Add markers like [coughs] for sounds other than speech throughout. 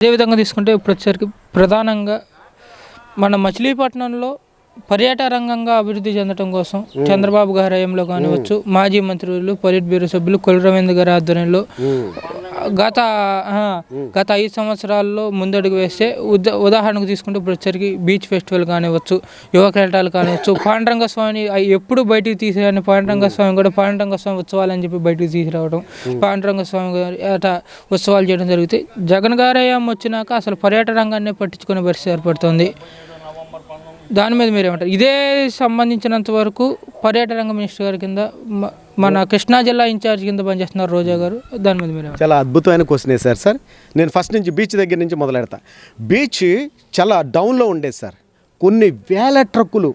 అదేవిధంగా తీసుకుంటే ఇప్పుడు వచ్చేసరికి ప్రధానంగా మన మచిలీపట్నంలో పర్యాటక రంగంగా అభివృద్ధి చెందడం కోసం చంద్రబాబు గారి హయాంలో కానివచ్చు మాజీ మంత్రులు పొలిట్ బ్యూరో సభ్యులు కొల్ రవీంద్ర గారి ఆధ్వర్యంలో గత గత ఐదు సంవత్సరాల్లో ముందడుగు వేస్తే ఉద ఉదాహరణకు తీసుకుంటే ఇప్పుడు వచ్చరికి బీచ్ ఫెస్టివల్ కానివచ్చు యువ క్రీడలు కానివచ్చు పాండురంగ స్వామిని అవి ఎప్పుడు బయటికి తీసేయని పాండురంగ స్వామి కూడా పాండురంగ స్వామి ఉత్సవాలు అని చెప్పి బయటికి తీసుకురావడం పాండురంగ స్వామి గారి అట ఉత్సవాలు చేయడం జరుగుతాయి జగన్ గారి వచ్చినాక అసలు పర్యాటక రంగాన్ని పట్టించుకునే పరిస్థితి ఏర్పడుతుంది. దాని మీద మీరు ఏమంటారు ఇదే సంబంధించినంత వరకు పర్యాటక రంగ మినిస్టర్ గారి కింద మన కృష్ణా జిల్లా ఇన్ఛార్జ్ కింద పనిచేస్తున్నారు రోజా గారు. దాని మీద మీరు చాలా అద్భుతమైన క్వశ్చన్ వేశారు సార్. నేను ఫస్ట్ నుంచి బీచ్ దగ్గర నుంచి మొదలెడతా. బీచ్ చాలా డౌన్లో ఉండేది సార్. కొన్ని వేల ట్రక్కులు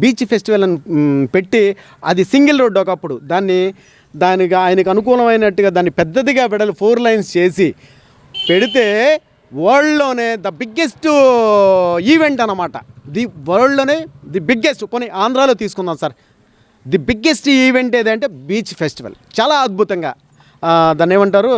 బీచ్ ఫెస్టివల్ అని పెట్టి అది సింగిల్ రోడ్ ఒకప్పుడు. దాన్ని దానికి ఆయనకు అనుకూలమైనట్టుగా దాన్ని పెద్దదిగా పెడలు ఫోర్ లైన్స్ చేసి పెడితే వరల్డ్లోనే ద బిగ్గెస్ట్ ఈవెంట్ అన్నమాట. ది వరల్డ్లోనే ది బిగ్గెస్ట్ పోనీ ఆంధ్రాలో తీసుకుందాం సార్. ది బిగ్గెస్ట్ ఈవెంట్ ఏదంటే బీచ్ ఫెస్టివల్. చాలా అద్భుతంగా. దాన్ని ఏమంటారు?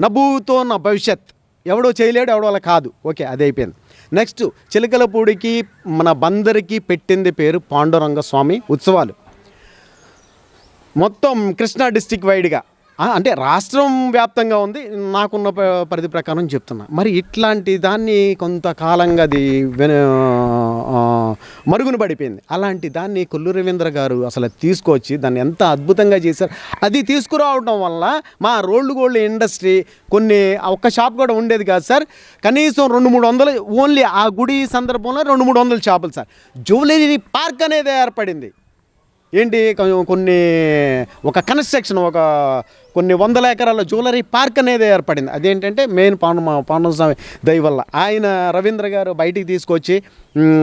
నభూతో నా భవిష్యత్. ఎవడో చేయలేడు ఎవడో అలా కాదు. ఓకే అది అయిపోయింది. నెక్స్ట్ చిలకలపూడికి మన బందరికి పెట్టింది పేరు పాండురంగ స్వామి ఉత్సవాలు. మొత్తం కృష్ణా డిస్టిక్ వైడ్గా. అంటే రాష్ట్రం వ్యాప్తంగా ఉంది నాకున్న ప- పరిధి ప్రకారం చెప్తున్నా. మరి ఇట్లాంటి దాన్ని కొంతకాలంగా అది మరుగున పడిపోయింది. అలాంటి దాన్ని కొల్లు రవీంద్ర గారు అసలు తీసుకొచ్చి దాన్ని ఎంత అద్భుతంగా చేశారు. అది తీసుకురావడం వల్ల మా రోల్డ్ గోల్డ్ ఇండస్ట్రీ కొన్ని ఒక్క షాప్ కూడా ఉండేది కాదు సార్. కనీసం రెండు మూడు వందలు ఓన్లీ ఆ గుడి సందర్భంలో రెండు మూడు వందల షాపులు సార్. జ్యువెలరీ పార్క్ అనేది ఏర్పడింది. ఏంటి? కొన్ని ఒక కన్స్ట్రక్షన్ ఒక కొన్ని వందల ఎకరాల జ్యువెలరీ పార్క్ అనేది ఏర్పడింది. అదేంటంటే మెయిన్ పాండు పాండు స్వామి దయ వల్ల. ఆయన రవీంద్ర గారు బయటికి తీసుకొచ్చి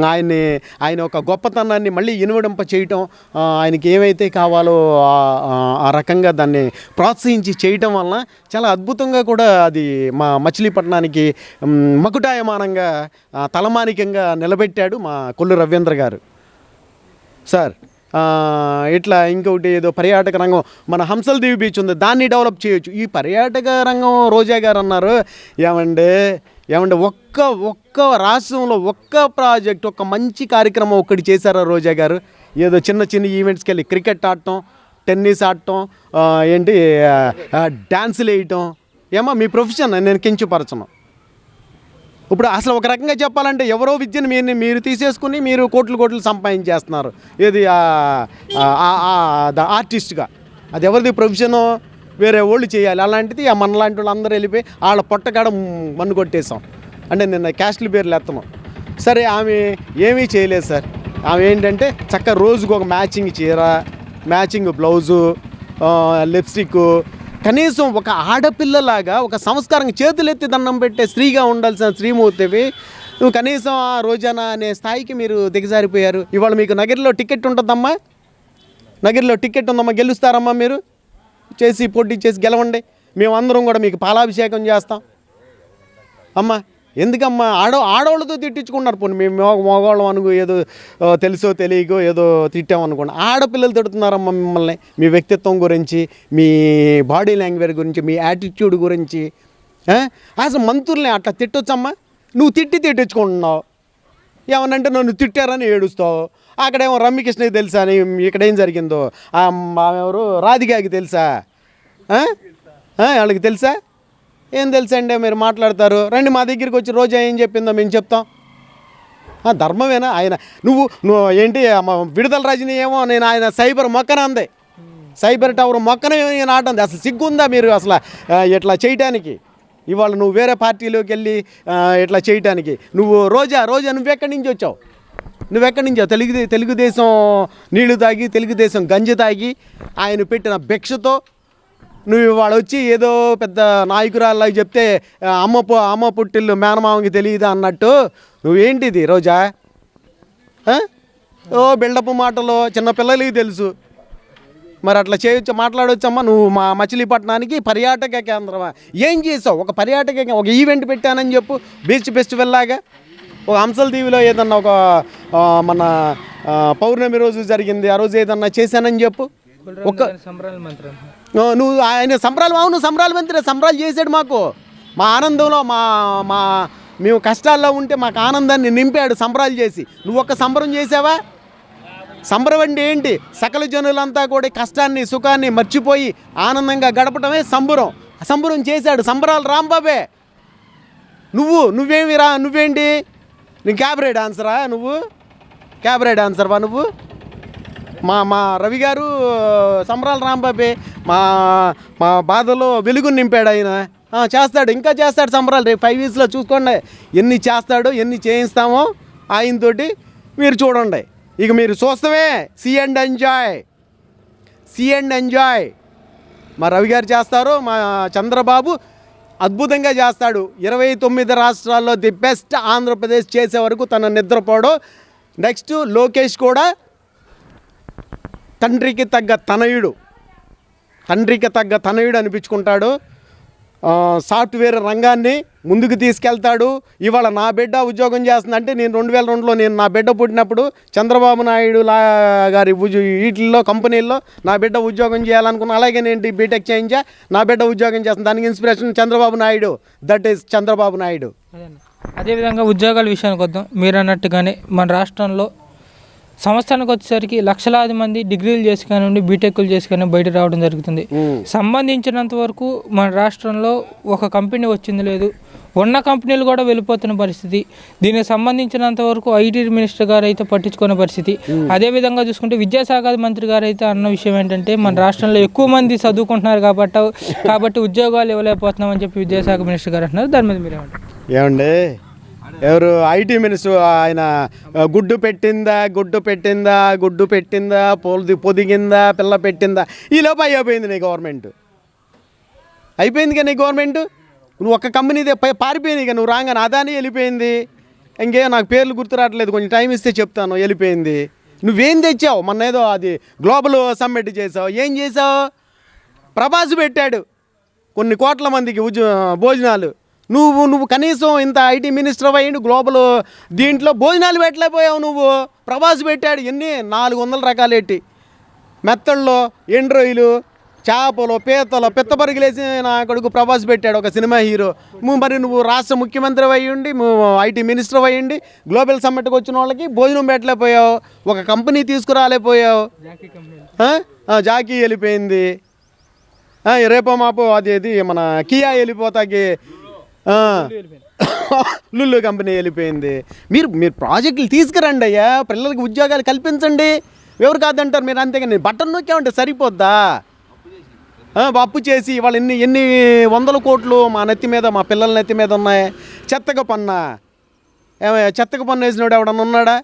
ఆయన్ని ఆయన ఒక గొప్పతనాన్ని మళ్ళీ ఇనువడింప చేయటం ఆయనకి ఏమైతే కావాలో ఆ- రకంగా దాన్ని ప్రోత్సహించి చేయటం వలన చాలా అద్భుతంగా కూడా అది మా మచిలీపట్నానికి మకుటాయమానంగా తలమానికంగా నిలబెట్టాడు మా కొల్లు రవీంద్ర గారు. సార్ ఇట్లా ఇంకొకటి ఏదో పర్యాటక రంగం మన హంసల్దేవి బీచ్ ఉంది దాన్ని డెవలప్ చేయొచ్చు. ఈ పర్యాటక రంగం రోజా గారు అన్నారు ఏమంటే ఏమంటే ఒక్క ఒక్క రాష్ట్రంలో ఒక్క ప్రాజెక్ట్ ఒక్క మంచి కార్యక్రమం ఒక్కటి చేశారా రోజా గారు? ఏదో చిన్న చిన్న ఈవెంట్స్కి వెళ్ళి క్రికెట్ ఆడటం టెన్నిస్ ఆడటం ఏంటి డ్యాన్సులు వేయటం. ఏమో మీ ప్రొఫెషన్ నేను కించుపరచను. ఇప్పుడు అసలు ఒక రకంగా చెప్పాలంటే ఎవరో విద్యను మీరు మీరు తీసేసుకుని మీరు కోట్లు కోట్లు సంపాదించేస్తున్నారు. ఏది ఆర్టిస్ట్గా. అది ఎవరిది ప్రొఫెషను వేరే వాళ్ళు చేయాలి. అలాంటిది ఆ మనలాంటి వాళ్ళు అందరూ వెళ్ళిపోయి వాళ్ళ పొట్టకాడ మన్ను కొట్టేసాం అంటే నిన్న క్యాస్ట్ల పేర్లు ఎత్తను. సరే ఆమె ఏమీ చేయలేదు సార్. ఆమె ఏంటంటే చక్కగా రోజుకు ఒక మ్యాచింగ్ చీర మ్యాచింగ్ బ్లౌజు లిప్స్టిక్ కనీసం ఒక ఆడపిల్లలాగా ఒక సంస్కారం చేతులెత్తి దండం పెట్టే స్త్రీగా ఉండాల్సిన శ్రీమూర్తివి. నువ్వు కనీసం ఆ రోజానా అనే స్థాయికి మీరు దిగజారిపోయారు. ఇవాళ మీకు నగరిలో టికెట్ ఉంటుందమ్మా? నగరిలో టికెట్ ఉందమ్మా? గెలుస్తారమ్మా మీరు? చేసి పోటీ చేసి గెలవండి. మేమందరం కూడా మీకు పాలాభిషేకం చేస్తాం. అమ్మా ఎందుకమ్మా? ఆడ ఆడవాళ్ళతో తిట్టించుకున్నారు పోనీ. మేము మగ మగవాళ్ళం అనుకో ఏదో తెలుసో తెలియకో ఏదో తిట్టామనుకోండి ఆడపిల్లలు తిడుతున్నారమ్మా మిమ్మల్ని. మీ వ్యక్తిత్వం గురించి మీ బాడీ లాంగ్వేజ్ గురించి మీ యాటిట్యూడ్ గురించి. అసలు మంత్రుల్ని అట్లా తిట్టొచ్చమ్మా? నువ్వు తిట్టి తిట్టించుకుంటున్నావు. ఏమనంటే నన్ను తిట్టారని ఏడుస్తావు. అక్కడేమో రమ్యకృష్ణకి తెలుసా అని ఇక్కడ ఏం జరిగిందో? ఆ ఎవరు? రాధికాకి తెలుసా? వాళ్ళకి తెలుసా? ఏం తెలుసు అండి మీరు మాట్లాడతారు? రండి మా దగ్గరికి వచ్చి రోజా ఏం చెప్పిందో మేము చెప్తాం. ఆ, ధర్మమేనా? ఆయన నువ్వు నువ్వు ఏంటి విడుదల రజనీ ఏమో నేను ఆయన సైబర్ మొక్కన అంది. సైబర్ టవర్ మొక్కన నాటంది అసలు సిగ్గుందా మీరు అసలు ఇట్లా చేయటానికి? ఇవాళ నువ్వు వేరే పార్టీలోకి వెళ్ళి ఇట్లా చేయటానికి. నువ్వు రోజా రోజా నువ్వెక్కడి నుంచి వచ్చావు? నువ్వెక్కడి నుంచి తెలుగు తెలుగుదేశం నీళ్ళు తాగి తెలుగుదేశం గంజి తాగి ఆయన పెట్టిన భిక్షతో నువ్వు వాడు వచ్చి ఏదో పెద్ద నాయకురాల్లాగా చెప్తే అమ్మ అమ్మ పుట్టిల్లు మేనమామకి తెలియదా అన్నట్టు నువ్వేంటిది రోజా? ఓ బిల్డప్ మాటలు చిన్న పిల్లలకి తెలుసు. మరి అట్లా చేయొచ్చు? మాట్లాడొచ్చమ్మా. నువ్వు మా మచిలీపట్నానికి పర్యాటక కేంద్రమా? ఏం చేసావు? ఒక పర్యాటక ఒక ఈవెంట్ పెట్టానని చెప్పు. బీచ్ ఫెస్టివల్ లాగా. ఒక హంసల దీవిలో ఏదన్నా ఒక మన పౌర్ణమి రోజు జరిగింది. ఆ రోజు ఏదన్నా చేశానని చెప్పు. ఒక నువ్వు ఆయన సంబరాలు అవును సంబరాలు మంత్రి సంబరాలు చేశాడు మాకు. మా ఆనందంలో మా మా మేము కష్టాల్లో ఉంటే మాకు ఆనందాన్ని నింపాడు సంబరాలు చేసి. నువ్వు ఒక్క సంబరం చేసావా? సంబరం అంటే ఏంటి? సకల జనులంతా కూడా కష్టాన్ని సుఖాన్ని మర్చిపోయి ఆనందంగా గడపడమే సంబరం. సంబరం చేశాడు. సంబరాలు రాంబాబే నువ్వు నువ్వేమి రా నువ్వేంటి? నీ క్యాబరే డాన్సరా నువ్వు? క్యాబరే డాన్సర్వా నువ్వు? మా మా రవి గారు సంబరాలు రాంబాబే మా మా బాధలో వెలుగు నింపాడు ఆయన. చేస్తాడు ఇంకా చేస్తాడు సంబరాలు. రేపు ఫైవ్ ఇయర్స్లో చూసుకోండి. ఎన్ని చేస్తాడో ఎన్ని చేయిస్తామో ఆయనతోటి మీరు చూడండి. ఇక మీరు చూస్తామే. See and enjoy see and enjoy మా రవి గారు చేస్తారు మా చంద్రబాబు అద్భుతంగా చేస్తాడు. ఇరవై తొమ్మిది రాష్ట్రాల్లో ది బెస్ట్ ఆంధ్రప్రదేశ్ చేసే వరకు తన నిద్రపోడు. నెక్స్ట్ లోకేష్ కూడా తండ్రికి తగ్గ తనయుడు. తండ్రికి తగ్గ తనయుడు అనిపించుకుంటాడు. సాఫ్ట్వేర్ రంగాన్ని ముందుకు తీసుకెళ్తాడు. ఇవాళ నా బిడ్డ ఉద్యోగం చేస్తుంది అంటే నేను రెండు వేల రెండులో నేను నా బిడ్డ పుట్టినప్పుడు చంద్రబాబు నాయుడు లా గారి వీటిల్లో కంపెనీల్లో నా బిడ్డ ఉద్యోగం చేయాలనుకున్నా అలాగే నేను బీటెక్ చేయించా నా బిడ్డ ఉద్యోగం చేస్తుంది. దానికి inspiration Chandrababu Naidu. That is Chandrababu Naidu. అదేవిధంగా ఉద్యోగాల విషయానికి వద్దాం. మీరు అన్నట్టుగానే మన రాష్ట్రంలో సంవత్సరానికి వచ్చేసరికి లక్షలాది మంది డిగ్రీలు చేసి కానివ్వండి బీటెక్లు చేసి కానీ బయట రావడం జరుగుతుంది. సంబంధించినంత వరకు మన రాష్ట్రంలో ఒక కంపెనీ వచ్చింది లేదు. ఉన్న కంపెనీలు కూడా వెళ్ళిపోతున్న పరిస్థితి. దీనికి సంబంధించినంత వరకు ఐటీ మినిస్టర్ గారు అయితే పట్టించుకునే పరిస్థితి అదేవిధంగా చూసుకుంటే విద్యాశాఖ మంత్రి గారు అయితే అన్న విషయం ఏంటంటే మన రాష్ట్రంలో ఎక్కువ మంది చదువుకుంటున్నారు కాబట్టి [laughs] కాబట్టి ఉద్యోగాలు ఇవ్వలేకపోతున్నామని చెప్పి విద్యాశాఖ మినిస్టర్ గారు అంటున్నారు. దాని మీద మీరేమంటారు? ఏమండి? ఎవరు ఐటీ మినిస్టర్ ఆయన గుడ్డు పెట్టిందా గుడ్డు పెట్టిందా గుడ్డు పెట్టిందా పొది పొదిగిందా పిల్ల పెట్టిందా? ఈ అయిపోయింది నీ గవర్నమెంట్. అయిపోయింది కదా నీ గవర్నమెంట్? నువ్వు ఒక్క కంపెనీ పారిపోయింది ఇక నువ్వు రాగానే అదాని వెళ్ళిపోయింది. ఇంకే నాకు పేర్లు గుర్తు రావట్లేదు కొంచెం టైం ఇస్తే చెప్తాను వెళ్ళిపోయింది. నువ్వేం తెచ్చావు? మొన్న ఏదో అది గ్లోబల్ సమ్మిట్ చేసావు. ఏం చేసావు? ప్రభాస్ పెట్టాడు. కొన్ని కోట్ల మందికి ఉద్య భోజనాలు. నువ్వు నువ్వు కనీసం ఇంత ఐటీ మినిస్టర్ అయ్యిండు గ్లోబల్ దీంట్లో భోజనాలు పెట్టలేకపోయావు నువ్వు. ప్రభాస్ పెట్టాడు ఎన్ని? నాలుగు వందల రకాలు ఎట్టి. మెత్తళ్ళు ఎండ్రోయిలు చేపలు పీతలు పిత్తపరుగులేసి నా కొడుకు ప్రభాస్ పెట్టాడు ఒక సినిమా హీరో. నువ్వు మరి నువ్వు రాష్ట్ర ముఖ్యమంత్రి అయ్యుండి ఐటీ మినిస్టర్ అయ్యుండి గ్లోబల్ సమ్మిట్కి వచ్చిన వాళ్ళకి భోజనం పెట్టలేకపోయావు. ఒక కంపెనీ తీసుకురాలేకపోయావు. జాకీ వెళ్ళిపోయింది. రేపో మాపో అది ఇది మన కియా వెళ్ళిపోతాకి [coughs] లుల్లు కంపెనీ వెళ్ళిపోయింది. మీరు మీరు ప్రాజెక్టులు తీసుకురండి అయ్యా. పిల్లలకి ఉద్యోగాలు కల్పించండి. ఎవరు కాదంటారు మీరు? అంతేగాని బట్టన్ నొక్కామంటే సరిపోద్దా? అప్పు చేసి ఇవాళ ఎన్ని ఎన్ని వందల కోట్లు మా నెత్తి మీద మా పిల్లల నెత్తి మీద ఉన్నాయి. చెత్తగా పన్నా. చెత్తగా పన్ను వేసినోడు ఎవడన్నా ఉన్నాడా?